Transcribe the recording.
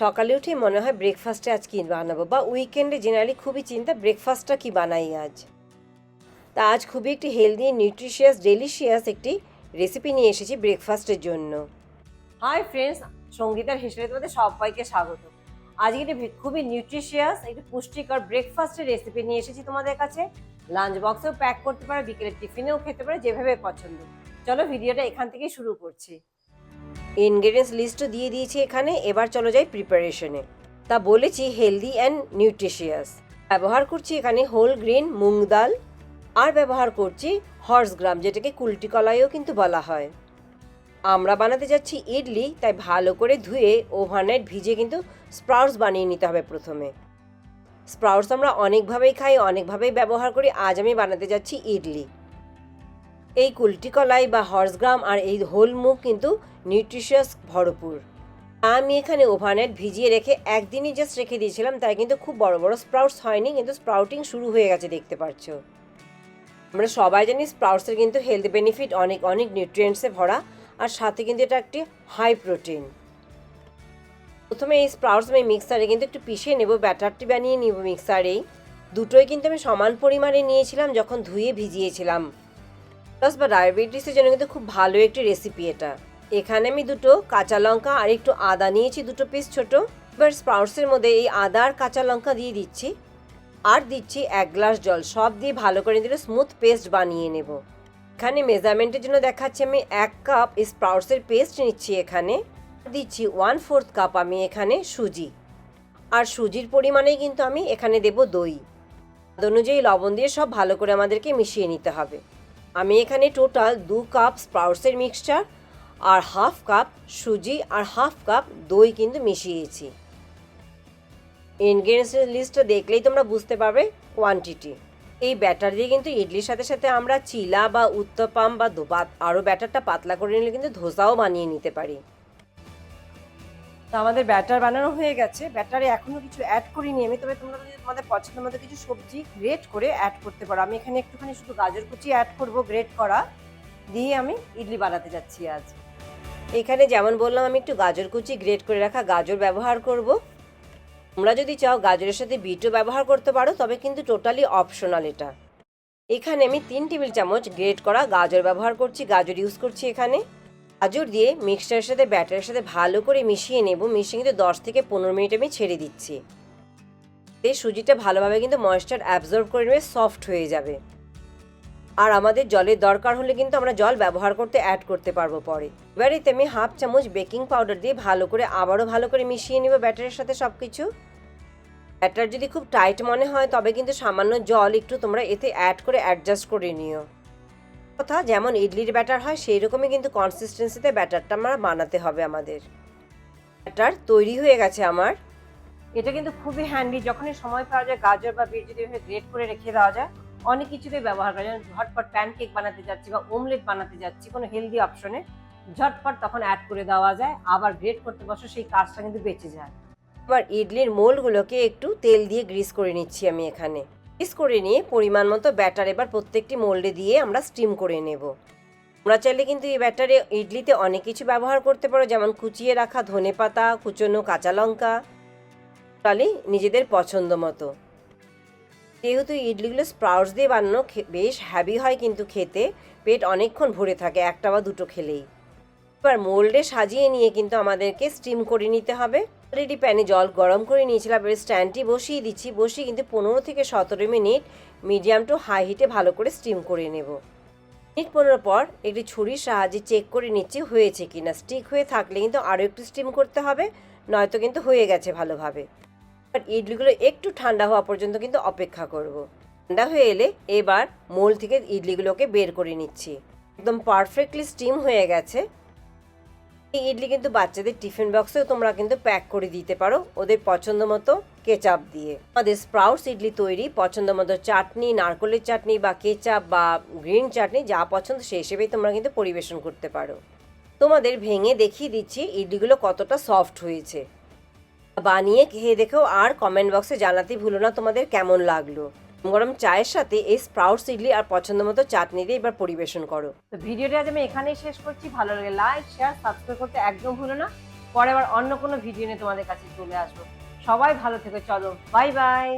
সকালে উঠে মনে হয় ব্রেকফাস্টে আজ কী বানাবো। বা উইকেন্ডে জেনারেলি খুবই চিন্তা ব্রেকফাস্টটা কি বানাই আজ? তা আজ খুবই একটি হেলদি নিউট্রিশিয়াস ডেলিশিয়াস একটি রেসিপি নিয়ে এসেছি ব্রেকফাস্টের জন্য। হাই ফ্রেন্ডস সঙ্গীতার হিসেবে তোমাদের সবাইকে স্বাগত। আজকে একটি খুবই নিউট্রিশিয়াস একটি পুষ্টিকর ব্রেকফাস্টের রেসিপি নিয়ে এসেছি তোমাদের কাছে। লাঞ্চ বক্সেও প্যাক করতে পারো, বিকেলের টিফিনেও খেতে পারো, যেভাবে পছন্দ। চলো ভিডিওটা এখান থেকেই শুরু করছি। ইনগ্রেডিয়েন্টস লিস্টও দিয়ে দিয়েছি এখানে, এবার চলো যাই প্রিপারেশনে তা বলেছি হেলদি অ্যান্ড নিউট্রিশিয়াস ব্যবহার করছি এখানে হোল গ্রেন মুগ ডাল, আর ব্যবহার করছি হর্স গ্রাম যেটাকে কুলটি কলাইও কিন্তু বলা হয়। আমরা বানাতে যাচ্ছি ইডলি, তাই ভালো করে ধুয়ে ওভারনাইট ভিজে কিন্তু স্প্রাউটস বানিয়ে নিতে হবে প্রথমে। স্প্রাউটস আমরা অনেকভাবেই খাই, অনেকভাবেই ব্যবহার করি, আজ আমি বানাতে যাচ্ছি ইডলি। এই কুলটি কলাই বা হর্সগ্রাম আর এই হোলমুখ কিন্তু নিউট্রিশিয়াস ভরপুর। আমি এখানে ওভারনাইট ভিজিয়ে রেখে একদিনই জাস্ট রেখে দিয়েছিলাম, তাই কিন্তু খুব বড় বড় স্প্রাউটস হয়নি, কিন্তু স্প্রাউটিং শুরু হয়ে গেছে দেখতে পাচ্ছ আমরা সবাই জানি স্প্রাউটসের কিন্তু হেলথ বেনিফিট অনেক অনেক নিউট্রিয়েন্টসে ভরা, আর সাথে কিন্তু এটা একটি হাই প্রোটিন প্রথমে এই স্প্রাউটস আমি মিক্সারে কিন্তু একটু পিষে নেব, ব্যাটারটি বানিয়ে নিব মিক্সারেই দুটোই কিন্তু আমি সমান পরিমাণে নিয়েছিলাম, যখন ধুয়ে ভিজিয়েছিলাম। প্লাস বা ডায়াবেটিসের জন্য কিন্তু খুব ভালো একটি রেসিপি এটা। এখানে আমি দুটো কাঁচা লঙ্কা আর একটু আদা নিয়েছি, দুটো পিস ছোট। এবার স্প্রাউটসের মধ্যে এই আদা আর কাঁচা লঙ্কা দিয়ে দিচ্ছি। আর দিচ্ছি এক গ্লাস জল, সব দিয়ে ভালো করে দিলে স্মুথ পেস্ট বানিয়ে নেব। এখানে মেজারমেন্টের জন্য দেখাচ্ছি আমি এক কাপ স্প্রাউটসের পেস্ট নিচ্ছি এখানে। দিচ্ছি ওয়ান ফোর্থ কাপ আমি এখানে সুজি। আর সুজির পরিমাণেই কিন্তু আমি এখানে দেব দই অনুযায়ী লবণ দিয়ে সব ভালো করে আমাদেরকে মিশিয়ে নিতে হবে। আমি এখানে টোটাল দু কাপ স্প্রাউটসের মিক্সচার আর হাফ কাপ সুজি, আর হাফ কাপ দই কিন্তু মিশিয়েছি। ইনগ্রিডিয়েন্টসের লিস্টটা দেখলেই তোমরা বুঝতে পারবে কোয়ান্টিটি এই ব্যাটার দিয়ে কিন্তু ইডলির সাথে সাথে আমরা চিলা বা উত্তপাম বা আরও ব্যাটারটা পাতলা করে নিলে কিন্তু ধোসাও বানিয়ে নিতে পারি। তো আমাদের ব্যাটার বানানো হয়ে গেছে। ব্যাটারে এখনও কিছু অ্যাড করিনি আমি, তবে তোমরা যদি তোমাদের পছন্দের মতো কিছু সবজি গ্রেট করে অ্যাড করতে পারো। আমি এখানে একটুখানি শুধু গাজর কুচি অ্যাড করব গ্রেট করা, দিয়ে আমি ইডলি বানাতে যাচ্ছি আজ। এখানে যেমন বললাম, আমি একটু গাজর কুচি গ্রেট করে রাখা গাজর ব্যবহার করব। তোমরা যদি চাও গাজরের সাথে বিটও ব্যবহার করতে পারো, তবে কিন্তু টোটালি অপশনাল এটা। এখানে আমি তিন টেবিল চামচ গ্রেট করা গাজর ব্যবহার করছি, গাজর ইউজ করছি এখানে। গাজর দিয়ে মিক্সচারের সাথে ব্যাটারের সাথে ভালো করে মিশিয়ে নেব। মিশিয়ে কিন্তু দশ থেকে পনেরো মিনিট আমি ছেড়ে দিচ্ছি। এই সুজিটা ভালোভাবে কিন্তু ময়েশ্চার অ্যাবজর্ব করে নেবে সফট হয়ে যাবে। আর আমাদের জলের দরকার হলে কিন্তু আমরা জল ব্যবহার করতে অ্যাড করতে পারব পরে। এবার এতে আমি হাফ চামচ বেকিং পাউডার দিয়ে ভালো করে আবারও ভালো করে মিশিয়ে নেব ব্যাটারের সাথে সব কিছু ব্যাটার যদি খুব টাইট মনে হয়, তবে কিন্তু সামান্য জল একটু তোমরা এতে অ্যাড করে অ্যাডজাস্ট করে নিও। কথা, যেমন ইডলির ব্যাটার হয় সেই রকমই কিন্তু কনসিস্টেন্সিতে ব্যাটারটা আমরা বানাতে হবে আমাদের। ব্যাটার তৈরি হয়ে গেছে আমার। এটা কিন্তু খুবই হ্যান্ডি যখনই সময় পাওয়া যায়, গাজর বা বিট যদি গ্রেট করে রেখে দেওয়া যায়, অনেক কিছুতেই ব্যবহার করা যায়। ঝটপট প্যানকেক বানাতে যাচ্ছি বা ওমলেট বানাতে যাচ্ছি, কোনো হেলদি অপশনে ঝটপট তখন অ্যাড করে দেওয়া যায়। আবার গ্রেট করতে বসো, সেই কাজটা কিন্তু বেঁচে যায়। এবার ইডলির মোলগুলোকে একটু তেল দিয়ে গ্রিস করে নিচ্ছি আমি এখানে। গ্রিস করে নিয়ে পরিমাণ মতো ব্যাটার এবার প্রত্যেকটি মোল্ডে দিয়ে আমরা স্টিম করে নেব। তোমরা চাইলে কিন্তু এই ব্যাটারে ইডলিতে অনেক কিছু ব্যবহার করতে পারো, যেমন কুচিয়ে রাখা ধনে পাতা, কুচনো কাঁচা লঙ্কা, তাহলে নিজেদের পছন্দ মতো। যেহেতু ইডলিগুলো স্প্রাউটস দিয়ে বানানো বেশ হ্যাভি হয় কিন্তু খেতে, পেট অনেকক্ষণ ভরে থাকে, একটা বা দুটো খেলেই। এবার মোল্ডে সাজিয়ে নিয়ে কিন্তু আমাদেরকে স্টিম করে নিতে হবে। অলরেডি প্যানে জল গরম করে নিয়েছিলাম, এবার স্ট্যান্ডটি বসিয়ে দিচ্ছি। বসিয়ে কিন্তু পনেরো থেকে সতেরো মিনিট মিডিয়াম টু হাই হিটে ভালো করে স্টিম করে নেব। মিনিট পনেরো পর একটি ছুরির সাহায্যে চেক করে নিচ্ছি হয়েছে কি না স্টিক হয়ে থাকলে কিন্তু আরও একটু স্টিম করতে হবে, নয়তো কিন্তু হয়ে গেছে ভালোভাবে। আর ইডলিগুলো একটু ঠান্ডা হওয়া পর্যন্ত কিন্তু অপেক্ষা করব। ঠান্ডা হয়ে এলে এবার মোল থেকে ইডলিগুলোকে বের করে নিচ্ছি। একদম পারফেক্টলি স্টিম হয়ে গেছে। এই ইডলি কিন্তু বাচ্চাদের টিফিন বক্সেও তোমরা কিন্তু প্যাক করে দিতে পারো ওদের পছন্দ মতো কেচাপ দিয়ে। আমাদের স্প্রাউটস ইডলি তৈরি, পছন্দ মতো চাটনি, নারকলের চাটনি বা কেচাপ বা গ্রিন চাটনি, যা পছন্দ সেই হিসেবেই তোমরা কিন্তু পরিবেশন করতে পারো। তোমাদের ভেঙে দেখিয়ে দিচ্ছি ইডলিগুলো কতটা সফট হয়েছে। বানিয়ে খেয়ে দেখেও আর কমেন্ট বক্সে জানাতে ভুলো না তোমাদের কেমন লাগল। গরম চায়ের সাথে এই স্প্রাউট ইডলি আর পছন্দ মতো চাটনি দিয়ে এবার পরিবেশন করো। তো ভিডিওটা আজ আমি এখানেই শেষ করছি। ভালো লাগে লাইক শেয়ার সাবস্ক্রাইব করতে একদম ভুলো না। পরে আবার অন্য কোনো ভিডিও নিয়ে তোমাদের কাছে চলে আসব। সবাই ভালো থেকে, চলো বাই বাই